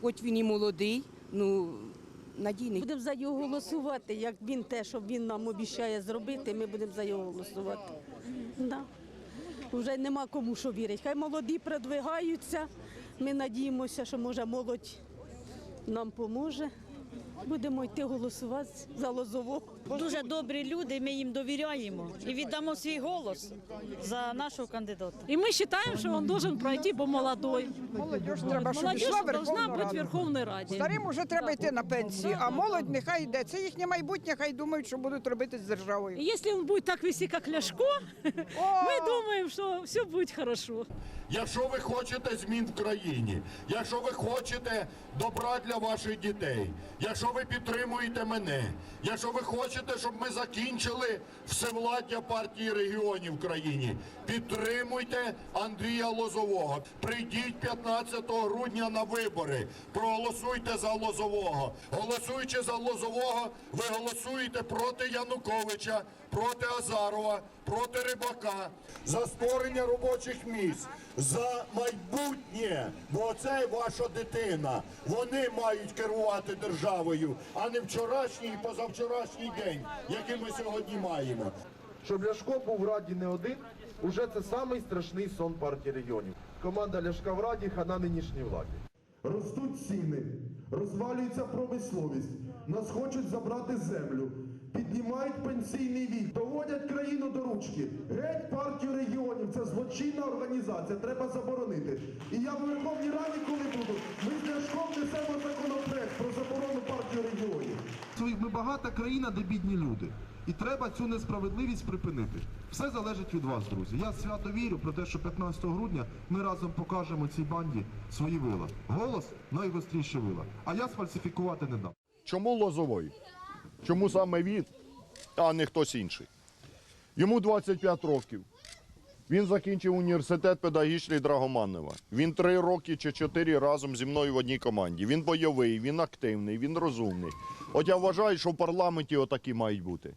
хоч він і молодий, ну надійний. Будемо за його голосувати. Як він те, що він нам обіцяє зробити, ми будемо за його голосувати. Да. Вже нема кому що вірити. Хай молоді продвигаються. Ми надіємося, що може молодь нам поможе. Будемо йти голосувати за Лозового. Дуже добрі люди, ми їм довіряємо і віддамо свій голос за нашого кандидата. И мы считаем, что он должен пройти, бо молодой. Молодіж треба, щоб Молодежь йшла в должна Верховну быть в Раду. Верховной Раде. Старим уже треба йти на пенсію, а молодь нехай йде. Це їхнє майбутнє, хай думають, що будуть робити з державою. И если он будет так вести, как Ляшко, мы думаем, что все будет хорошо. Якщо ви хочете змін в країні, якщо ви хочете добра для ваших дітей, якщо ви підтримуєте мене, якщо ви хочете, щоб ми закінчили всевладдя партії регіонів в країні, підтримуйте Андрія Лозового. Прийдіть 15 грудня на вибори, проголосуйте за Лозового. Голосуючи за Лозового, ви голосуєте проти Януковича, проти Азарова, проти Рибака, за створення робочих місць, за майбутнє. Бо це ваша дитина. Вони мають керувати державою, а не вчорашній і позавчорашній день, який ми сьогодні маємо. Щоб Ляшко був в Раді не один, уже це самий страшний сон партії регіонів. Команда Ляшка в Раді, хана нинішній владі. Ростуть ціни, розвалюється промисловість, нас хочуть забрати землю, піднімають пенсійний вік, доводять ручки. Геть партію регіонів, це злочинна організація, треба заборонити. І я в Верховній Раді, коли буду, ми з Ляшком несемо законопроект про заборону партії регіонів. Ми багата країна, де бідні люди. І треба цю несправедливість припинити. Все залежить від вас, друзі. Я свято вірю про те, що 15 грудня ми разом покажемо цій банді свої вила. Голос найгостріше вила. А я сфальсифікувати не дам. Чому Лозовой? Чому саме він, а не хтось інший? Йому 25 років. Він закінчив університет педагогічний Драгоманова. Він три роки чи чотири разом зі мною в одній команді. Він бойовий, він активний, він розумний. От я вважаю, що в парламенті отакі мають бути.